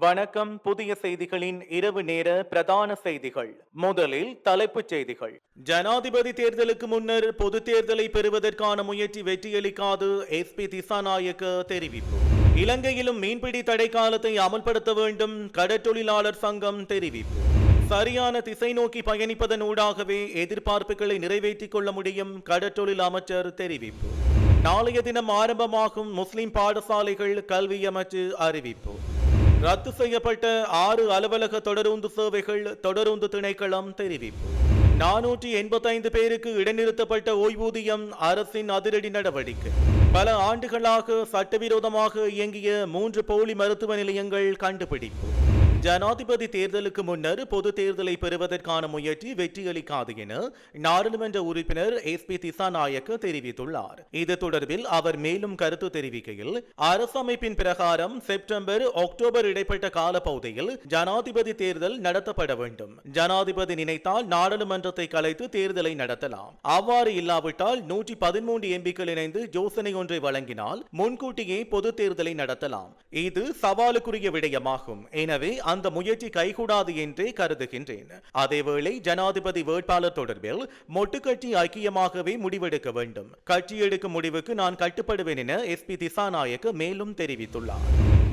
வணக்கம். புதிய செய்திகளின் இரவு நேர பிரதான செய்திகள். முதலில் தலைப்புச் செய்திகள். ஜனாதிபதி தேர்தலுக்கு முன்னர் பொது தேர்தலை பெறுவதற்கான முயற்சி வெற்றியளிக்காது எஸ்பி திசாநாயக்க தெரிவிப்பு. இலங்கையிலும் மீன்பிடி தடை காலத்தை அமல்படுத்த வேண்டும். கடற்றொழிலாளர் சங்கம் தெரிவிப்பு. சரியான திசை நோக்கி பயணிப்பதன் ஊடாகவே எதிர்பார்ப்புகளை நிறைவேற்றிக் கொள்ள முடியும். கடற்றொழில் அமைச்சர் தெரிவிப்பு. நாளைய தினம் ஆரம்பமாகும் முஸ்லிம் பாடசாலைகள் கல்வி அமைச்சு அறிவிப்பு. ரத்து செய்யப்பட்ட ஆறு அலுவலக தொடருந்து சேவைகள் தொடருந்து திணைக்களம் தெரிவிப்பு. நானூற்றி எண்பத்தைந்து பேருக்கு இடைநிறுத்தப்பட்ட ஓய்வூதியம் அரசின் அதிரடி நடவடிக்கை. பல ஆண்டுகளாக சட்டவிரோதமாக இயங்கிய மூன்று போலி மருத்துவ நிலையங்கள் கண்டுபிடிப்பு. ஜனாதிபதி தேர்தலுக்கு முன்னர் பொது தேர்தலை பெறுவதற்கான முயற்சி வெற்றியளிக்காது என நாடாளுமன்ற உறுப்பினர் எஸ் பி திசாநாயக்க தெரிவித்துள்ளார். இது தொடர்பில் அவர் மேலும் கருத்து தெரிவிக்கையில் அரசமைப்பின் பிரகாரம் செப்டம்பர் அக்டோபர் இடைப்பட்ட காலப்பகுதியில் ஜனாதிபதி தேர்தல் நடத்தப்பட வேண்டும். ஜனாதிபதி நினைத்தால் நாடாளுமன்றத்தை கலைத்து தேர்தலை நடத்தலாம். அவ்வாறு இல்லாவிட்டால் நூற்றி பதிமூன்று எம்பிக்கள் இணைந்து யோசனை ஒன்றை வழங்கினால் முன்கூட்டியே பொது தேர்தலை நடத்தலாம். இது சவாலுக்குரிய விடயமாகும். எனவே அந்த முயற்சி கைகூடாது என்றே கருதுகின்றேன். அதேவேளை ஜனாதிபதி வேட்பாளர் தொடர்பில் மொட்டுக்கட்சி ஐக்கியமாகவே முடிவெடுக்க வேண்டும். கட்சி எடுக்கும் முடிவுக்கு நான் கட்டுப்படுவேன் என எஸ்பி திசாநாயக்கு மேலும் தெரிவித்துள்ளார்.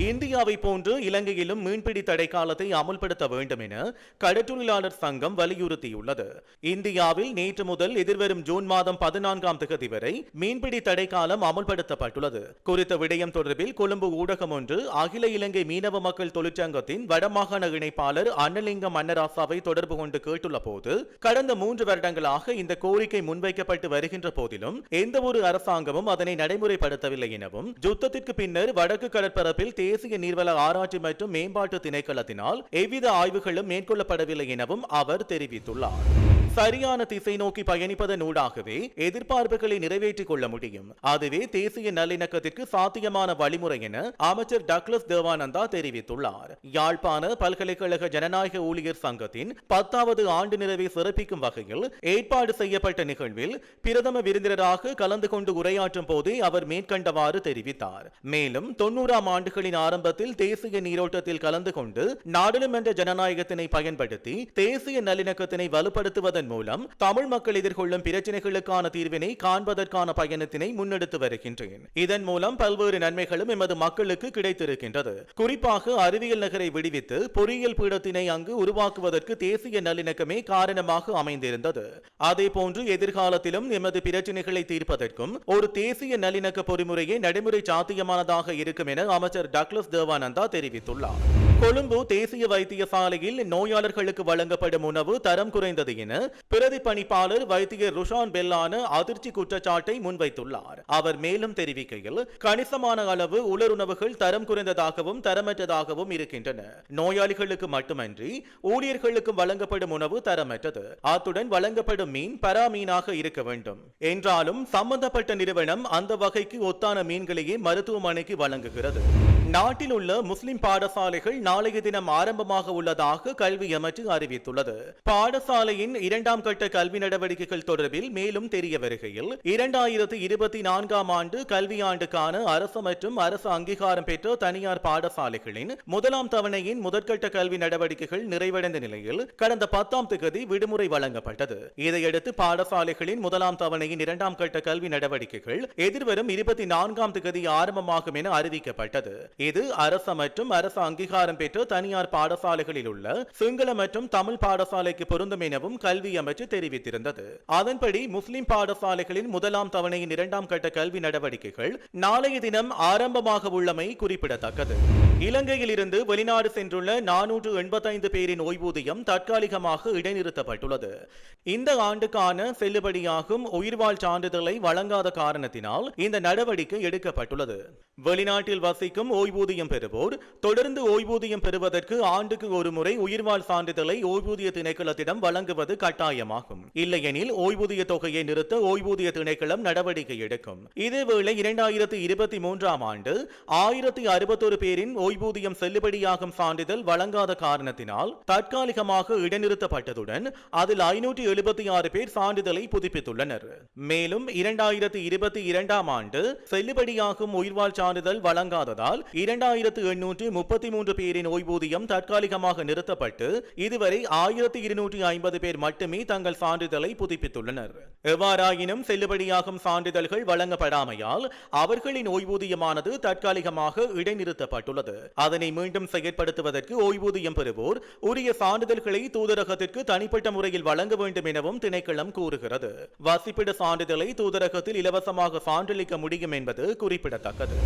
இந்தியாவை போன்று இலங்கையிலும் மீன்பிடி தடை காலத்தை அமுல்படுத்த வேண்டும் என கடற்றொழிலாளர் சங்கம் வலியுறுத்தியுள்ளது. இந்தியாவில் நேற்று முதல் எதிர்வரும் ஜூன் மாதம் பதினான்காம் தேதி வரை மீன்பிடி தடை காலம் அமுல்படுத்தப்பட்டுள்ளது. குறித்த விடயம் தொடர்பில் கொழும்பு ஊடகம் ஒன்று அகில இலங்கை மீனவ மக்கள் தொழிற்சங்கத்தின் வடமாகாண இணைப்பாளர் அன்னலிங்கம் மன்னராசாவை தொடர்பு கொண்டு கேட்டுள்ள போது கடந்த மூன்று வருடங்களாக இந்த கோரிக்கை முன்வைக்கப்பட்டு வருகின்ற போதிலும் எந்த ஒரு அரசாங்கமும் அதனை நடைமுறைப்படுத்தவில்லை எனவும் யுத்தத்திற்கு பின்னர் வடக்கு கடற்பரப்பில் தேசிய நீர்வள ஆராய்ச்சி மற்றும் மேம்பாட்டு திணைக்களத்தினால் எவ்வித ஆய்வுகளும் மேற்கொள்ளப்படவில்லை எனவும் அவர் தெரிவித்துள்ளார். சரியான திசை நோக்கி பயணிப்பதன் ஊடாகவே எதிர்பார்ப்புகளை நிறைவேற்றிக் கொள்ள முடியும். அதுவே தேசிய நல்லிணக்கத்திற்கு சாத்தியமான வழிமுறை என அமைச்சர் டக்ளஸ் தேவானந்தா தெரிவித்துள்ளார். யாழ்ப்பாண பல்கலைக்கழக ஜனநாயக ஊழியர் சங்கத்தின் பத்தாவது ஆண்டு நிறைவை சிறப்பிக்கும் வகையில் ஏற்பாடு செய்யப்பட்ட நிகழ்வில் பிரதம விருந்தினராக கலந்து கொண்டு உரையாற்றும் போதே அவர் மேற்கண்டவாறு தெரிவித்தார். மேலும் தொன்னூறாம் ஆண்டுகளின் ஆரம்பத்தில் தேசிய நீரோட்டத்தில் கலந்து கொண்டு நாடாளுமன்ற ஜனநாயகத்தினை பயன்படுத்தி தேசிய நல்லிணக்கத்தினை வலுப்படுத்துவதன் மூலம் தமிழ் மக்கள் எதிர்கொள்ளும் பிரச்சனைகளுக்கான தீர்வினை காண்பதற்கான பயணத்தினை முன்னெடுத்து வருகின்றேன். இதன் மூலம் பல்வேறு நன்மைகளும் எமது மக்களுக்கு கிடைத்திருக்கின்றது. குறிப்பாக அறிவியல் நகரை விடுவித்து பொறியியல் பீடத்தினை அங்கு உருவாக்குவதற்கு தேசிய நல்லிணக்கமே காரணமாக அமைந்திருந்தது. அதே போன்று எதிர்காலத்திலும் எமது பிரச்சனைகளை தீர்ப்பதற்கும் ஒரு தேசிய நல்லிணக்க பொறிமுறையே நடைமுறை சாத்தியமானதாக இருக்கும் என அமைச்சர் டக்ளஸ் தேவானந்தா தெரிவித்துள்ளார். கொழும்பு தேசிய வைத்தியசாலையில் நோயாளர்களுக்கு வழங்கப்படும் உணவு தரம் குறைந்தது என பிரதி பணிப்பாளர் வைத்தியர் ருஷான் பெல்லான அதிர்ச்சி குற்றச்சாட்டை முன்வைத்துள்ளார். அவர் மேலும் தெரிவிக்கையில் கணிசமான அளவு உலருணவுகள் தரம் குறைந்ததாகவும் தரமற்றதாகவும் இருக்கின்றன. நோயாளிகளுக்கு மட்டுமன்றி ஊழியர்களுக்கும் வழங்கப்படும் உணவு தரமற்றது. அத்துடன் வழங்கப்படும் மீன் பரா மீனாக இருக்க வேண்டும். என்றாலும் சம்பந்தப்பட்ட நிறுவனம் அந்த வகைக்கு ஒத்தான மீன்களையே மருத்துவமனைக்கு வழங்குகிறது. நாட்டில் உள்ள முஸ்லிம் பாடசாலைகள் நாளைய தினம் ஆரம்பமாக உள்ளதாக கல்வி அமைச்சு அறிவித்துள்ளது. பாடசாலையின் இரண்டாம் கட்ட கல்வி நடவடிக்கைகள் தொடர்பில் மேலும் தெரிய வருகையில் இரண்டாயிரத்து இருபத்தி நான்காம் ஆண்டு கல்வியாண்டுக்கான அரசு மற்றும் அரசு அங்கீகாரம் பெற்ற தனியார் பாடசாலைகளின் முதலாம் தவணையின் முதற்கட்ட கல்வி நடவடிக்கைகள் நிறைவடைந்த நிலையில் கடந்த பத்தாம் தேதி விடுமுறை வழங்கப்பட்டது. இதையடுத்து பாடசாலைகளின் முதலாம் தவணையின் இரண்டாம் கட்ட கல்வி நடவடிக்கைகள் எதிர்வரும் இருபத்தி நான்காம் தேதி ஆரம்பமாகும் என அறிவிக்கப்பட்டது. இது அரசு மற்றும் அரசு அங்கீகாரம் இடம்பெற்ற தனியார் பாடசாலைகளில் உள்ள சிங்கள மற்றும் தமிழ் பாடசாலைக்கு பொருந்தும் எனவும் கல்வி அமைச்சு தெரிவித்திருந்தது. அதன்படி முஸ்லிம் பாடசாலைகளின் முதலாம் தவணையின் இரண்டாம் கட்ட கல்வி நடவடிக்கைகள் நாளைய தினம் ஆரம்பமாக உள்ளமை குறிப்பிடத்தக்கது. இலங்கையில் இருந்து வெளிநாடு சென்றுள்ள நானூற்று எண்பத்தைந்து பேரின் ஓய்வூதியம் தற்காலிகமாக இடைநிறுத்தப்பட்டுள்ளது. இந்த ஆண்டுக்கான செல்லுபடியாகும் உயிர்வாழ் சான்றிதழை வழங்காத காரணத்தினால் இந்த நடவடிக்கை எடுக்கப்பட்டுள்ளது. வெளிநாட்டில் வசிக்கும் ஓய்வூதியம் பெறுவோர் தொடர்ந்து ஓய்வூதியம் பெறுவதற்கு ஆண்டுக்கு ஒரு முறை உயிர்வாழ் சான்றிதழை ஓய்வூதிய திணைக்களத்திடம் வழங்குவது கட்டாயமாகும். இல்லையெனில் ஓய்வூதிய தொகையை நிறுத்த ஓய்வூதிய திணைக்களம் நடவடிக்கை எடுக்கும். இதேவேளை இரண்டாயிரத்தி இருபத்தி மூன்றாம் ஆண்டு ஆயிரத்தி அறுபத்தொரு பேரின் ஓய்வூதியம் செல்லுபடியாகும் சான்றிதழ் வழங்காத காரணத்தினால் தற்காலிகமாக இடைநிறுத்தப்பட்டதுடன் அதில் ஐநூற்றி எழுபத்தி ஆறு பேர் சான்றிதழை புதுப்பித்துள்ளனர். மேலும் இரண்டாயிரத்தி இருபத்தி இரண்டாம் ஆண்டு செல்லுபடியாகும் உயிர்வாழ் சான்றிதழ் வழங்காததால் இரண்டாயிரத்து எண்ணூற்று முப்பத்தி மூன்று பேர் பேரின் ஓய்வூதியம் தற்காலிகமாக நிறுத்தப்பட்டு இதுவரை ஆயிரத்தி இருநூற்றி ஐம்பது பேர் மட்டுமே தங்கள் சான்றிதழை புதுப்பித்துள்ளனர். எவ்வாறாயினும் செல்லுபடியாகும் சான்றிதழ்கள் வழங்கப்படாமையால் அவர்களின் ஓய்வூதியமானது தற்காலிகமாக இடைநிறுத்தப்பட்டுள்ளது. அதனை மீண்டும் செயற்படுத்துவதற்கு ஓய்வூதியம் பெறுவோர் உரிய சான்றிதழ்களை தூதரகத்திற்கு தனிப்பட்ட முறையில் வழங்க வேண்டும் எனவும் திணைக்களம் கூறுகிறது. வசிப்பிட சான்றிதழை தூதரகத்தில் இலவசமாக சான்றளிக்க முடியும் என்பது குறிப்பிடத்தக்கது.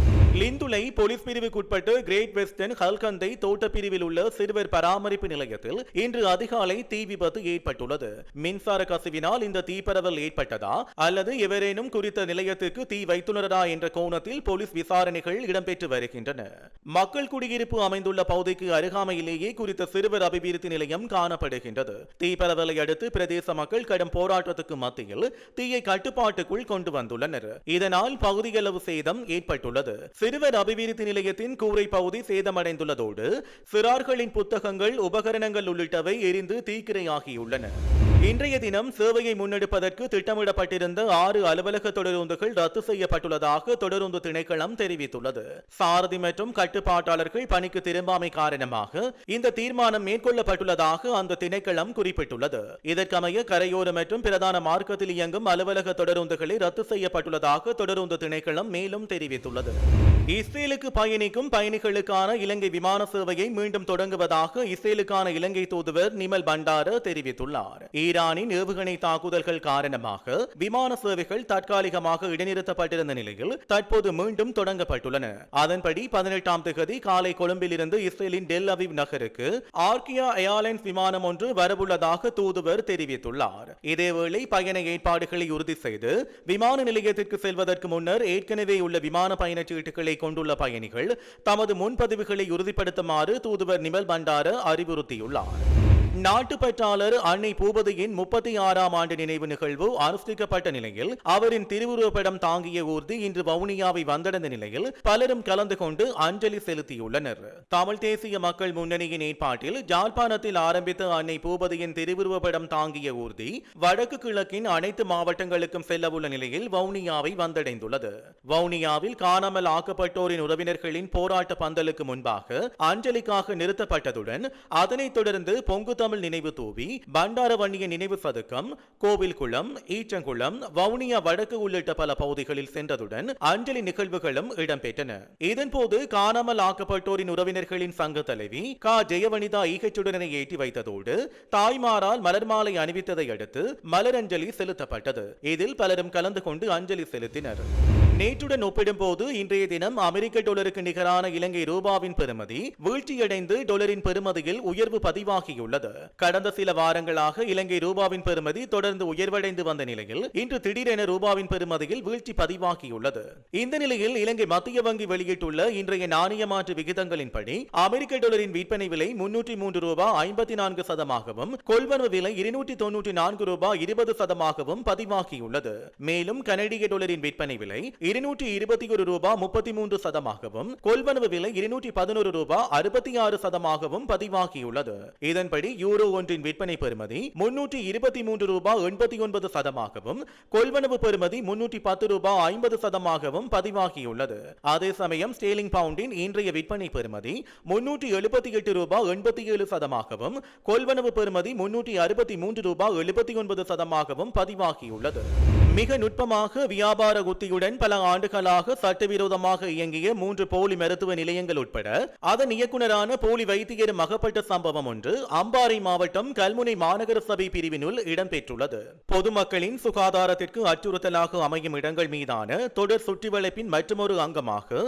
லிந்துலை போலீஸ் பிரிவுக்குட்பட்டு கிரேட் வெஸ்டர்ன் ஹல்கந்தை தோட்ட பிரிவில் உள்ள சிறுவர் பராமரிப்பு நிலையத்தில் இன்று அதிகாலை தீ விபத்து ஏற்பட்டுள்ளது. மின்சார கசிவினால் இந்த தீப்பரவல் ஏற்பட்டதா அல்லது எவரேனும் குறித்த நிலையத்திற்கு தீ வைத்துள்ளனரா என்ற கோணத்தில் போலீஸ் விசாரணைகள் இடம்பெற்று வருகின்றன. மக்கள் குடியிருப்பு அமைந்துள்ள பகுதிக்கு அருகாமையிலேயே குறித்த சிறுவர் அபிவிருத்தி நிலையம் காணப்படுகின்றது. தீப்பரவலை அடுத்து பிரதேச மக்கள் கடும் போராட்டத்துக்கு மத்தியில் தீயை கட்டுப்பாட்டுக்குள் கொண்டு வந்துள்ளனர். இதனால் பகுதியளவு சேதம் ஏற்பட்டுள்ளது. சிறுவர் அபிவிருத்தி நிலையத்தின் கூரை பகுதி சேதமடைந்துள்ளதோடு சிறார்களின் புத்தகங்கள் உபகரணங்கள் உள்ளிட்டவை எரிந்து தீக்கிரையாகியுள்ளன. இன்றைய தினம் சேவையை முன்னெடுப்பதற்கு திட்டமிடப்பட்டிருந்த ஆறு அலுவலக தொடருந்துகள் ரத்து செய்யப்பட்டுள்ளதாக தொடருந்து திணைக்களம் தெரிவித்துள்ளது. சாரதி மற்றும் கட்டுப்பாட்டாளர்கள் பணிக்கு திரும்பாமை காரணமாக இந்த தீர்மானம் மேற்கொள்ளப்பட்டுள்ளதாக அந்த திணைக்களம் குறிப்பிட்டுள்ளது. இதற்கமைய கரையோர மற்றும் பிரதான மார்க்கத்தில் இயங்கும் அலுவலக தொடருந்துகளை ரத்து செய்யப்பட்டுள்ளதாக தொடருந்து திணைக்களம் மேலும் தெரிவித்துள்ளது. இஸ்ரேலுக்கு பயணிக்கும் பயணிகளுக்கான இலங்கை விமான சேவையை மீண்டும் தொடங்குவதாக இஸ்ரேலுக்கான இலங்கை தூதுவர் நிமல் பண்டார தெரிவித்துள்ளார். ஈரானின் ஏவுகணை தாக்குதல்கள் காரணமாக விமான சேவைகள் தற்காலிகமாக இடைநிறுத்தப்பட்டிருந்த நிலையில் தற்போது மீண்டும் தொடங்கப்பட்டுள்ளன. அதன்படி பதினெட்டாம் தேதி காலை கொழும்பில் இருந்து இஸ்ரேலின் டெல் அவிவ் நகருக்கு ஆர்கியா ஏர்லைன்ஸ் விமானம் ஒன்று வரவுள்ளதாக தூதுவர் தெரிவித்துள்ளார். இதேவேளை பயண ஏற்பாடுகளை உறுதி செய்து விமான நிலையத்திற்கு செல்வதற்கு முன்னர் ஏற்கனவே உள்ள விமான பயணச்சீட்டுகளை கொண்டுள்ள பயணிகள் தமது முன்பதிவுகளை உறுதிப்படுத்துமாறு தூதுவர் நிமல் பண்டார அறிவுறுத்தியுள்ளார். நாட்டுப்பற்றாளர் அன்னை பூபதியின் முப்பத்தி ஆறாம் ஆண்டு நினைவு நிகழ்வு அனுஷ்டிக்கப்பட்ட நிலையில் அவரின் திருவுருவப்படம் தாங்கிய ஊர்தி இன்று வவுனியாவை வந்தடைந்த நிலையில் பலரும் கலந்து கொண்டு அஞ்சலி செலுத்தியுள்ளனர். தமிழ் தேசிய மக்கள் முன்னணியின் ஏற்பாட்டில் ஜாழ்ப்பாணத்தில் ஆரம்பித்த அன்னை பூபதியின் திருவுருவப்படம் தாங்கிய ஊர்தி வடக்கு கிழக்கின் அனைத்து மாவட்டங்களுக்கும் செல்லவுள்ள நிலையில் வவுனியாவை வந்தடைந்துள்ளது. வவுனியாவில் காணாமல் ஆக்கப்பட்டோரின் உறவினர்களின் போராட்ட பந்தலுக்கு முன்பாக அஞ்சலிக்காக நிறுத்தப்பட்டதுடன் அதனைத் தொடர்ந்து பொங்கு முத்தமிழ் நினைவு தூவி பண்டாரவன்னிய நினைவு சதுக்கம் கோவில்குளம் ஈச்சங்குளம் வவுனியா வடக்கு உள்ளிட்ட பல பகுதிகளில் சென்றதுடன் அஞ்சலி நிகழ்வுகளும் இடம்பெற்றன. இதன்போது காணாமல் ஆக்கப்பட்டோரின் உறவினர்களின் சங்க தலைவி க. ஜெயவனிதா ஈகச்சுடனை ஏற்றி வைத்ததோடு தாய்மாரால் மலர் மாலை அணிவித்ததை அடுத்து மலரஞ்சலி செலுத்தப்பட்டது. இதில் பலரும் கலந்து கொண்டு அஞ்சலி செலுத்தினர். நேற்றுடன் ஒப்பிடும்போது இன்றைய தினம் அமெரிக்க டாலருக்கு நிகரான இலங்கை ரூபாவின் பெறுமதி வீழ்ச்சியடைந்து டாலரின் பெறுமதியில் உயர்வு பதிவாகியுள்ளது. கடந்த சில வாரங்களாக இலங்கை ரூபாவின் பெறுமதி தொடர்ந்து உயர்வடைந்து வந்த நிலையில் இன்று திடீரென ரூபாவின் பெறுமதியில் வீழ்ச்சி பதிவாகியுள்ளது. இந்த நிலையில் இலங்கை மத்திய வங்கி வெளியிட்டுள்ள இன்றைய நாணய மாற்று விகிதங்களின்படி அமெரிக்க டாலரின் விற்பனை விலை முன்னூற்றி மூன்று ரூபாய் ஐம்பத்தி நான்கு சதமாகவும் கொள்வனவு விலை இருநூற்றி தொன்னூற்றி நான்கு ரூபாய் இருபது சதமாகவும் பதிவாகியுள்ளது. மேலும் கனடிய டாலரின் விற்பனை விலை இருநூற்றி இருபத்தி ஒரு ரூபாய் முப்பத்தி மூன்று சதமாகவும் கொள்வனவு விலை இருநூற்றி பதினோரு ரூபாய் அறுபத்தி ஆறு சதமாகவும் பதிவாகியுள்ளது. இதன்படி யூரோ ஒன்றின் விற்பனை பெறுமதி முன்னூற்றி இருபத்தி மூன்று ரூபாய் எண்பத்தி ஒன்பது சதமாகவும் கொள்வனவு பெறுமதி முன்னூற்றி பத்து ரூபாய் ஐம்பது சதமாகவும் பதிவாகியுள்ளது. அதே சமயம் ஸ்டேலிங் பவுண்டின் இன்றைய விற்பனை பெறுமதி முன்னூற்றி எழுபத்தி எட்டு ரூபாய் எண்பத்தி ஏழு சதமாகவும் கொள்வனவு பெறுமதி முன்னூற்றி அறுபத்தி மூன்று ரூபாய் எழுபத்தி ஒன்பது சதமாகவும் பதிவாகியுள்ளது. மிக நுட்பமாக வியாபார உத்தியுடன் பல ஆண்டுகளாக சட்டவிரோதமாக இயங்கிய மூன்று போலி மருத்துவ நிலையங்கள் உட்பட அதன் இயக்குநரான போலி வைத்தியர் மகப்பட்ட சம்பவம் ஒன்று அம்பாறை மாவட்டம் கல்முனை மாநகர சபை பிரிவினுள் இடம்பெற்றுள்ளது. பொதுமக்களின் சுகாதாரத்திற்கு அச்சுறுத்தலாக அமையும் இடங்கள் மீதான தொடர் சுற்றிவளைப்பின் மற்றொரு அங்கமாக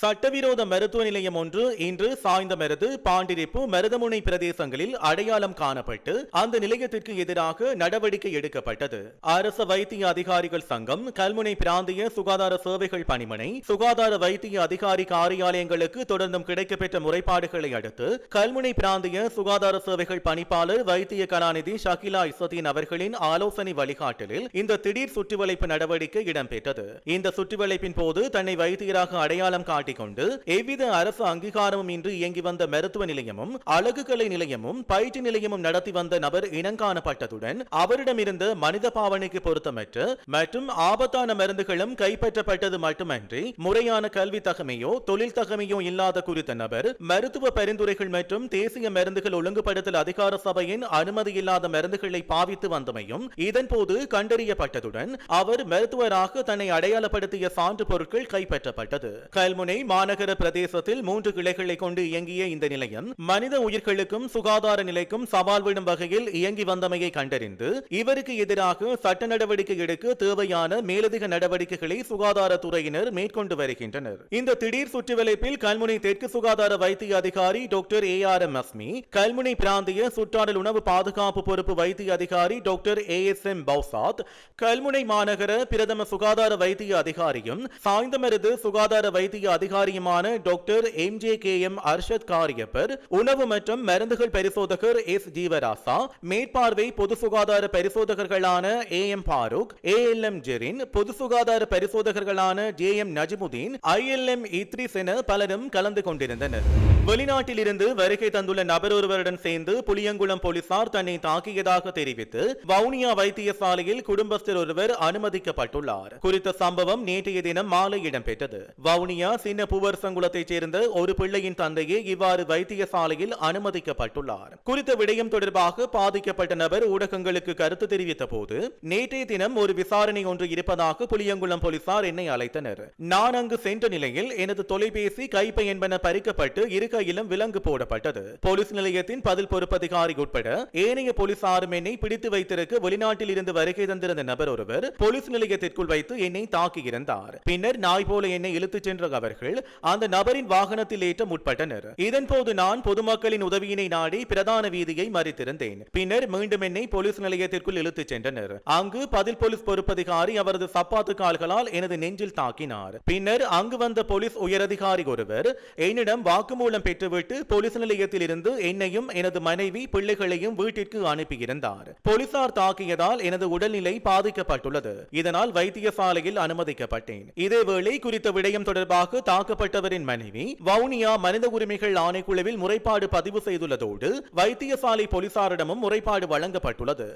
சட்டவிரோத மருத்துவ நிலையம் ஒன்று இன்று சாய்ந்தமருது பாண்டிரிப்பு மருதமுனை பிரதேசங்களில் அடையாளம் காணப்பட்டு அந்த நிலையத்திற்கு எதிராக நடவடிக்கை எடுக்கப்பட்டது. அரச வைத்திய அதிகாரிகள் சங்கம் கல்முனை பிராந்திய சுகாதார சேவைகள் பணிமனை சுகாதார வைத்திய அதிகாரி காரியாலயங்களுக்கு தொடர்ந்தும் கிடைக்கப்பெற்ற முறைப்பாடுகளை அடுத்து கல்முனை பிராந்திய சுகாதார சேவைகள் பணிப்பாளர் வைத்திய கலாநிதி ஷகிலா இசதீன் அவர்களின் ஆலோசனை வழிகாட்டலில் இந்த திடீர் சுற்றுவளைப்பு நடவடிக்கை இடம்பெற்றது. இந்த சுற்றுவளைப்பின் போது தன்னை வைத்தியராக அடையாளம் காட்டிக் கொண்டு எவ்வித அரசு அங்கீகாரமும் இன்றி இயங்கி வந்த மருத்துவ நிலையமும் அழகுக்கலை நிலையமும் பயிற்சி நிலையமும் நடத்தி வந்த நபர் இனங்காணப்பட்டதுடன் அவரிடமிருந்து மனித பாவனைக்கு பொருத்தமற்ற மற்றும் ஆபத்தான மருந்துகளும் கைப்பற்ற கைப்பற்றப்பட்டது மட்டுமன்றி முறையான கல்வி தகமையோ தொழில் தகமையோ இல்லாத குறித்த நபர் மருத்துவ பரிந்துரைகள் மற்றும் தேசிய மருந்துகள் ஒழுங்குபடுத்தல் அதிகார சபையின் அனுமதி இல்லாத மருந்துகளை பாவித்து வந்தமையும் இதன்போது கண்டறியப்பட்டதுடன் அவர் மருத்துவராக தன்னை அடையாளப்படுத்திய சான்று பொருட்கள் கைப்பற்றப்பட்டது. கல்முனை மாநகர பிரதேசத்தில் மூன்று கிளைகளை கொண்டு இயங்கிய இந்த நிலையம் மனித உயிர்களுக்கும் சுகாதார நிலைக்கும் சவால் விடும் வகையில் இயங்கி வந்தமையை கண்டறிந்து இவருக்கு எதிராக சட்ட நடவடிக்கை எடுக்க தேவையான மேலதிக நடவடிக்கைகளை சுகாதாரத்துறையினர் மேற்கொண்டு வருகின்றனர். இந்த திடீர் சுற்றுவளைப்பில் கல்முனை தெற்கு சுகாதார வைத்திய அதிகாரி doctor A R M Asmi Kalmunai பிராந்திய சுற்றாடல் உணவு பாதுகாப்பு பொறுப்பு வைத்திய அதிகாரி doctor A S M Fowsath Kalmunai மாநகர பிரதம சுகாதார வைத்திய அதிகாரியும் சாய்ந்தமருது சுகாதார வைத்திய அதிகாரியுமான doctor M J K M Arshad Kariyapper உணவு மற்றும் மருந்துகள் பரிசோதகர் எஸ் ஜீவராசா மேற்பார்வை பொது சுகாதார பரிசோதகர்களான A M Farook A L M Jerin பொது சுகாதார பரிசோதகர் தலைவர்களான J M Najimudeen I L M Idris என பலரும் கலந்து கொண்டிருந்தனர். வெளிநாட்டிலிருந்து வருகை தந்துள்ள நபர் ஒருவருடன் சேர்ந்து புளியங்குளம் போலீசார் தன்னை தாக்கியதாக தெரிவித்து வவுனியா வைத்தியசாலையில் குடும்பஸ்தர் ஒருவர் அனுமதிக்கப்பட்டுள்ளார். குறித்த சம்பவம் நேற்றைய தினம் மாலை இடம்பெற்றது. வவுனியா சின்ன பூவரசங்குளத்தைச் சேர்ந்த ஒரு பிள்ளையின் தந்தையே இவ்வாறு வைத்தியசாலையில் அனுமதிக்கப்பட்டுள்ளார். குறித்த விடயம் தொடர்பாக பாதிக்கப்பட்ட நபர் ஊடகங்களுக்கு கருத்து தெரிவித்த போது நேற்றைய தினம் ஒரு விசாரணை ஒன்று இருப்பதாக புளியங்குளம் போலீசார் என்னை அழைத்தனர். நான் அங்கு சென்ற நிலையில் எனது தொலைபேசி கைப்பை என்பன பறிக்கப்பட்டு இரு கையிலும் விலங்கு போடப்பட்டது. போலீஸ் நிலையத்தின் பதில் பொறுப்பதிகாரி உட்பட ஏனைய போலீசாரும் என்னை பிடித்து வைத்திருக்க வெளிநாட்டில் இருந்து வருகை தந்திருந்த நபர் ஒருவர் போலீஸ் நிலையத்திற்குள் வைத்து என்னை தாக்கியிருந்தார் பின்னர் நாய் போல என்னை இழுத்துச் சென்ற அவர்கள் அந்த நபரின் வாகனத்தில் ஏற்ற முற்பட்டனர். இதன்போது நான் பொதுமக்களின் உதவியினை நாடி பிரதான வீதியை மறித்திருந்தேன். பின்னர் மீண்டும் என்னை போலீஸ் நிலையத்திற்குள் இழுத்துச் சென்றனர். அங்கு பதில் போலீஸ் பொறுப்பதிகாரி அவரது சப்பாத்து கால்களால் எனது நெஞ்சில் தாக்கினார். பின்னர் அங்கு வந்த போலீஸ் உயரதிகாரி ஒருவர் என்னிடம் வாக்குமூலம் பெற்றுவிட்டு போலீஸ் நிலையத்தில் இருந்து என்னையும் எனது மனைவி பிள்ளைகளையும் வீட்டிற்கு அனுப்பியிருந்தார். போலீசார் தாக்கியதால் எனது உடல்நிலை பாதிக்கப்பட்டுள்ளது. இதனால் வைத்தியசாலையில் அனுமதிக்கப்பட்டேன். இதேவேளை குறித்த விடயம் தொடர்பாக தாக்கப்பட்டவரின் மனைவி வவுனியா மனித உரிமைகள் ஆணைக்குழுவில் முறைப்பாடு பதிவு செய்துள்ளதோடு வைத்தியசாலை போலீசாரிடமும் முறைப்பாடு வழங்கப்பட்டுள்ளது.